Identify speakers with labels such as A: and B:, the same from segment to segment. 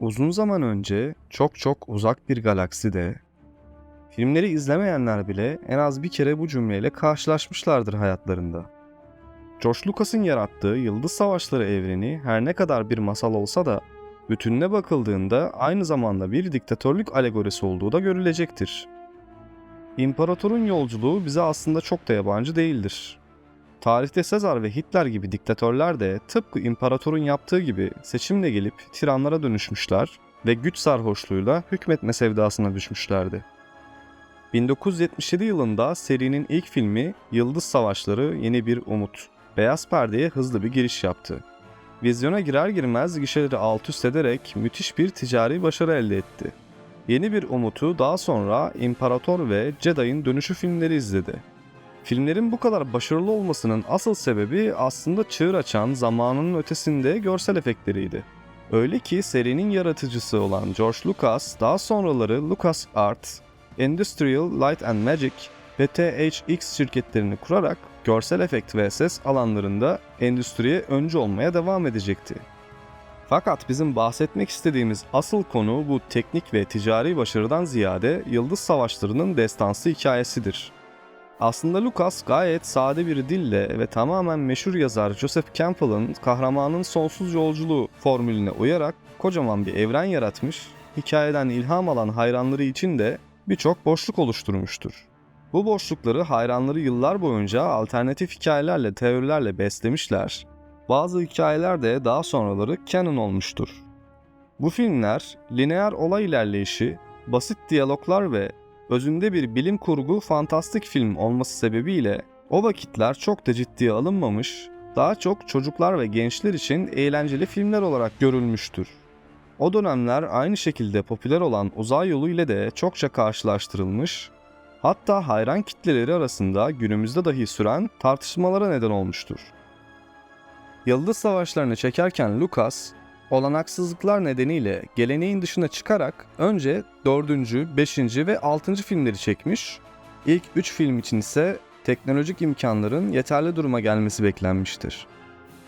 A: Uzun zaman önce çok çok uzak bir galakside filmleri izlemeyenler bile en az bir kere bu cümleyle karşılaşmışlardır hayatlarında. George Lucas'ın yarattığı Yıldız Savaşları evreni her ne kadar bir masal olsa da bütününe bakıldığında aynı zamanda bir diktatörlük alegorisi olduğu da görülecektir. İmparatorun yolculuğu bize aslında çok da yabancı değildir. Tarihte Sezar ve Hitler gibi diktatörler de tıpkı imparatorun yaptığı gibi seçimle gelip tiranlara dönüşmüşler ve güç sarhoşluğuyla hükmetme sevdasına düşmüşlerdi. 1977 yılında serinin ilk filmi Yıldız Savaşları Yeni Bir Umut, beyaz perdeye hızlı bir giriş yaptı. Vizyona girer girmez gişeleri alt üst ederek müthiş bir ticari başarı elde etti. Yeni Bir Umut'u daha sonra İmparator ve Jedi'ın dönüşü filmleri izledi. Filmlerin bu kadar başarılı olmasının asıl sebebi aslında çığır açan zamanının ötesinde görsel efektleriydi. Öyle ki serinin yaratıcısı olan George Lucas daha sonraları LucasArts, Industrial Light and Magic ve THX şirketlerini kurarak görsel efekt ve ses alanlarında endüstriye öncü olmaya devam edecekti. Fakat bizim bahsetmek istediğimiz asıl konu bu teknik ve ticari başarıdan ziyade Yıldız Savaşları'nın destansı hikayesidir. Aslında Lucas gayet sade bir dille ve tamamen meşhur yazar Joseph Campbell'ın kahramanın sonsuz yolculuğu formülüne uyarak kocaman bir evren yaratmış, hikayeden ilham alan hayranları için de birçok boşluk oluşturmuştur. Bu boşlukları hayranları yıllar boyunca alternatif hikayelerle, teorilerle beslemişler. Bazı hikayeler de daha sonraları canon olmuştur. Bu filmler lineer olay ilerleyişi, basit diyaloglar ve özünde bir bilim kurgu fantastik film olması sebebiyle o vakitler çok da ciddiye alınmamış, daha çok çocuklar ve gençler için eğlenceli filmler olarak görülmüştür. O dönemler aynı şekilde popüler olan uzay yolu ile de çokça karşılaştırılmış, hatta hayran kitleleri arasında günümüzde dahi süren tartışmalara neden olmuştur. Yıldız Savaşlarını çekerken Lucas, olanaksızlıklar nedeniyle geleneğin dışına çıkarak önce 4. 5. ve 6. filmleri çekmiş, ilk 3 film için ise teknolojik imkanların yeterli duruma gelmesi beklenmiştir.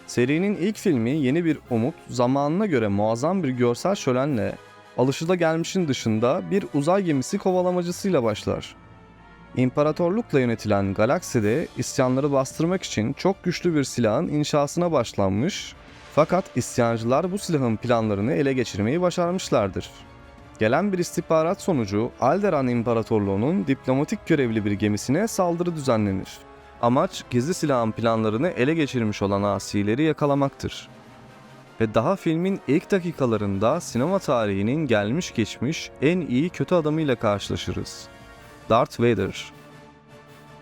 A: Serinin ilk filmi Yeni Bir Umut, zamanına göre muazzam bir görsel şölenle, alışılagelmişin dışında bir uzay gemisi kovalamacısıyla başlar. İmparatorlukla yönetilen galakside isyanları bastırmak için çok güçlü bir silahın inşasına başlanmış fakat isyancılar bu silahın planlarını ele geçirmeyi başarmışlardır. Gelen bir istihbarat sonucu Alderan İmparatorluğu'nun diplomatik görevli bir gemisine saldırı düzenlenir. Amaç gizli silahın planlarını ele geçirmiş olan asileri yakalamaktır. Ve daha filmin ilk dakikalarında sinema tarihinin gelmiş geçmiş en iyi kötü adamıyla karşılaşırız. Darth Vader.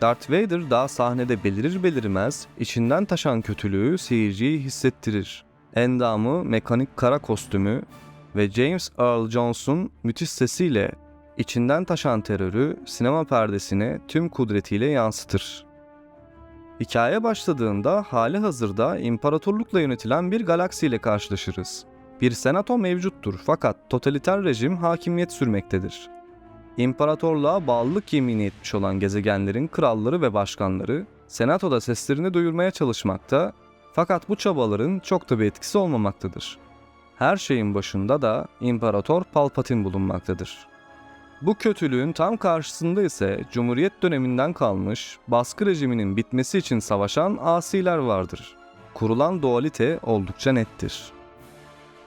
A: Darth Vader daha sahnede belirir belirmez içinden taşan kötülüğü seyirciyi hissettirir. Endamı, mekanik kara kostümü ve James Earl Jones'un müthiş sesiyle içinden taşan terörü sinema perdesine tüm kudretiyle yansıtır. Hikaye başladığında hali hazırda imparatorlukla yönetilen bir galaksiyle karşılaşırız. Bir senato mevcuttur fakat totaliter rejim hakimiyet sürmektedir. İmparatorluğa bağlılık yemini etmiş olan gezegenlerin kralları ve başkanları senatoda seslerini duyurmaya çalışmakta fakat bu çabaların çok da bir etkisi olmamaktadır. Her şeyin başında da İmparator Palpatine bulunmaktadır. Bu kötülüğün tam karşısında ise Cumhuriyet döneminden kalmış baskı rejiminin bitmesi için savaşan asiler vardır. Kurulan dualite oldukça nettir.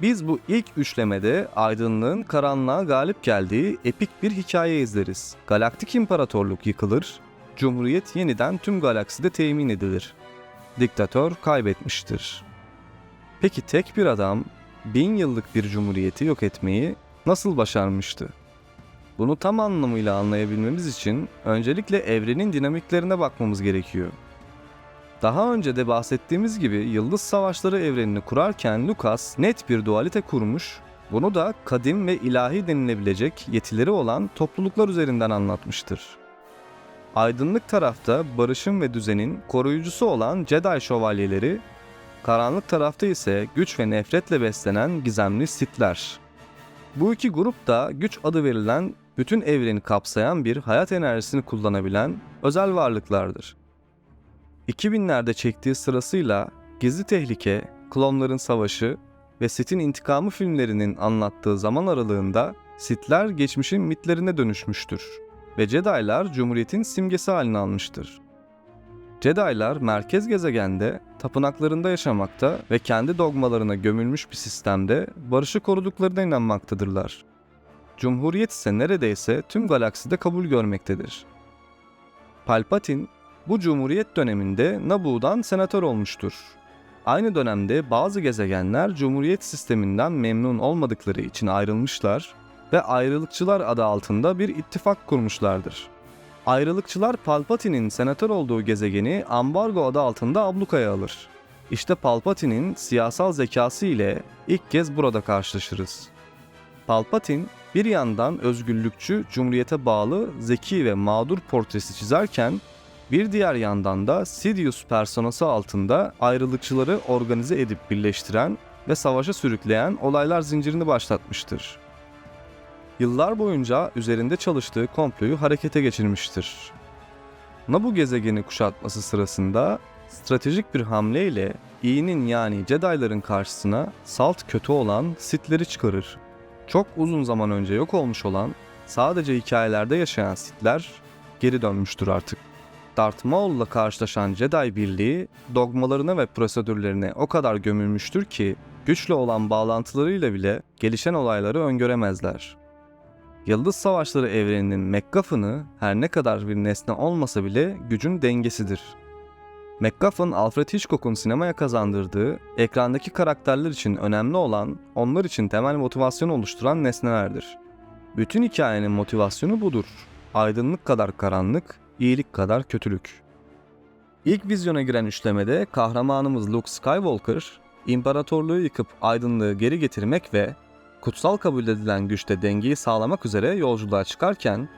A: Biz bu ilk üçlemede aydınlığın karanlığa galip geldiği epik bir hikaye izleriz. Galaktik İmparatorluk yıkılır, Cumhuriyet yeniden tüm galakside temin edilir. Diktatör kaybetmiştir. Peki tek bir adam bin yıllık bir cumhuriyeti yok etmeyi nasıl başarmıştı? Bunu tam anlamıyla anlayabilmemiz için öncelikle evrenin dinamiklerine bakmamız gerekiyor. Daha önce de bahsettiğimiz gibi Yıldız Savaşları evrenini kurarken Lucas net bir dualite kurmuş, bunu da kadim ve ilahi denilebilecek yetileri olan topluluklar üzerinden anlatmıştır. Aydınlık tarafta barışın ve düzenin koruyucusu olan Jedi şövalyeleri, karanlık tarafta ise güç ve nefretle beslenen gizemli Sith'ler. Bu iki grup da güç adı verilen bütün evreni kapsayan bir hayat enerjisini kullanabilen özel varlıklardır. 2000'lerde çektiği sırasıyla Gizli Tehlike, Klonların Savaşı, ve Sith'in intikamı filmlerinin anlattığı zaman aralığında Sith'ler geçmişin mitlerine dönüşmüştür ve Jedi'lar Cumhuriyet'in simgesi haline almıştır. Jedi'lar merkez gezegende tapınaklarında yaşamakta ve kendi dogmalarına gömülmüş bir sistemde barışı koruduklarına inanmaktadırlar. Cumhuriyet ise neredeyse tüm galakside kabul görmektedir. Palpatine bu Cumhuriyet döneminde Naboo'dan senatör olmuştur. Aynı dönemde bazı gezegenler Cumhuriyet sisteminden memnun olmadıkları için ayrılmışlar ve ayrılıkçılar adı altında bir ittifak kurmuşlardır. Ayrılıkçılar Palpatine'in senatör olduğu gezegeni ambargo adı altında ablukaya alır. İşte Palpatine'in siyasal zekası ile ilk kez burada karşılaşırız. Palpatine bir yandan özgürlükçü, cumhuriyete bağlı, zeki ve mağdur portresi çizerken bir diğer yandan da Sidious personası altında ayrılıkçıları organize edip birleştiren ve savaşa sürükleyen olaylar zincirini başlatmıştır. Yıllar boyunca üzerinde çalıştığı komployu harekete geçirmiştir. Nabu gezegeni kuşatması sırasında stratejik bir hamleyle iyinin yani Jedi'ların karşısına salt kötü olan Sith'leri çıkarır. Çok uzun zaman önce yok olmuş olan, sadece hikayelerde yaşayan Sith'ler geri dönmüştür artık. Darth Maul'la karşılaşan Jedi birliği dogmalarına ve prosedürlerine o kadar gömülmüştür ki güçlü olan bağlantılarıyla bile gelişen olayları öngöremezler. Yıldız Savaşları evreninin MacGuffin'ı her ne kadar bir nesne olmasa bile gücün dengesidir. MacGuffin, Alfred Hitchcock'un sinemaya kazandırdığı, ekrandaki karakterler için önemli olan, onlar için temel motivasyon oluşturan nesnelerdir. Bütün hikayenin motivasyonu budur. Aydınlık kadar karanlık, iyilik kadar kötülük. İlk vizyona giren üçlemede kahramanımız Luke Skywalker, imparatorluğu yıkıp aydınlığı geri getirmek ve kutsal kabul edilen güçte dengeyi sağlamak üzere yolculuğa çıkarken,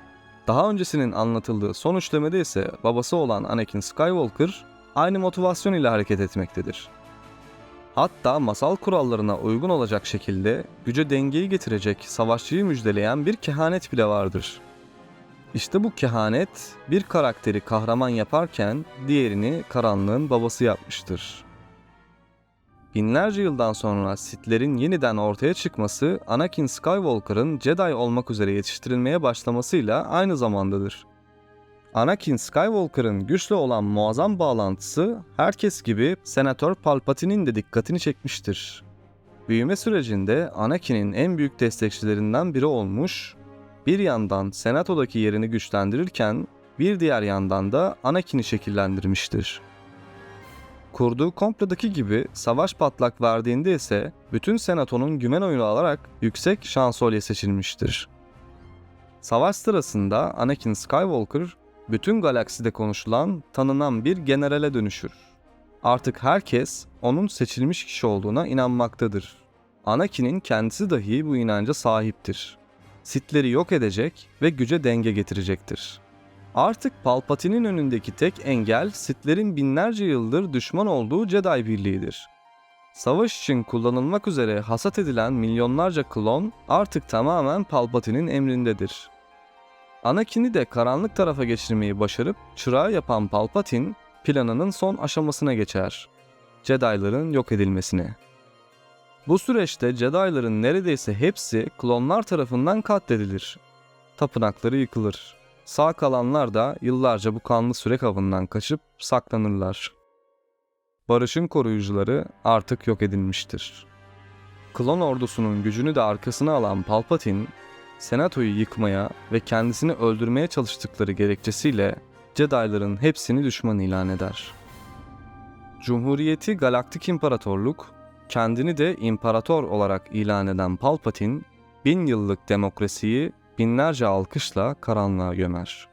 A: daha öncesinin anlatıldığı son üçlemede ise babası olan Anakin Skywalker aynı motivasyon ile hareket etmektedir. Hatta masal kurallarına uygun olacak şekilde güce dengeyi getirecek savaşçıyı müjdeleyen bir kehanet bile vardır. İşte bu kehanet bir karakteri kahraman yaparken diğerini karanlığın babası yapmıştır. Binlerce yıldan sonra Sith'lerin yeniden ortaya çıkması Anakin Skywalker'ın Jedi olmak üzere yetiştirilmeye başlamasıyla aynı zamandadır. Anakin Skywalker'ın güçlü olan muazzam bağlantısı herkes gibi Senatör Palpatine'in de dikkatini çekmiştir. Büyüme sürecinde Anakin'in en büyük destekçilerinden biri olmuş, bir yandan Senato'daki yerini güçlendirirken bir diğer yandan da Anakin'i şekillendirmiştir. Kurduğu komplodaki gibi savaş patlak verdiğinde ise bütün senatonun güven oyunu alarak yüksek şansölye seçilmiştir. Savaş sırasında Anakin Skywalker bütün galakside konuşulan, tanınan bir generale dönüşür. Artık herkes onun seçilmiş kişi olduğuna inanmaktadır. Anakin'in kendisi dahi bu inanca sahiptir. Sith'leri yok edecek ve güce denge getirecektir. Artık Palpatine'in önündeki tek engel Sith'lerin binlerce yıldır düşman olduğu Jedi Birliği'dir. Savaş için kullanılmak üzere hasat edilen milyonlarca klon artık tamamen Palpatine'in emrindedir. Anakin'i de karanlık tarafa geçirmeyi başarıp çırağı yapan Palpatine planının son aşamasına geçer. Jedi'ların yok edilmesine. Bu süreçte Jedi'ların neredeyse hepsi klonlar tarafından katledilir. Tapınakları yıkılır. Sağ kalanlar da yıllarca bu kanlı sürek avından kaçıp saklanırlar. Barış'ın koruyucuları artık yok edilmiştir. Klon ordusunun gücünü de arkasına alan Palpatine, Senato'yu yıkmaya ve kendisini öldürmeye çalıştıkları gerekçesiyle Jedi'ların hepsini düşman ilan eder. Cumhuriyeti Galaktik İmparatorluk, kendini de imparator olarak ilan eden Palpatine, bin yıllık demokrasiyi binlerce alkışla karanlığa gömer.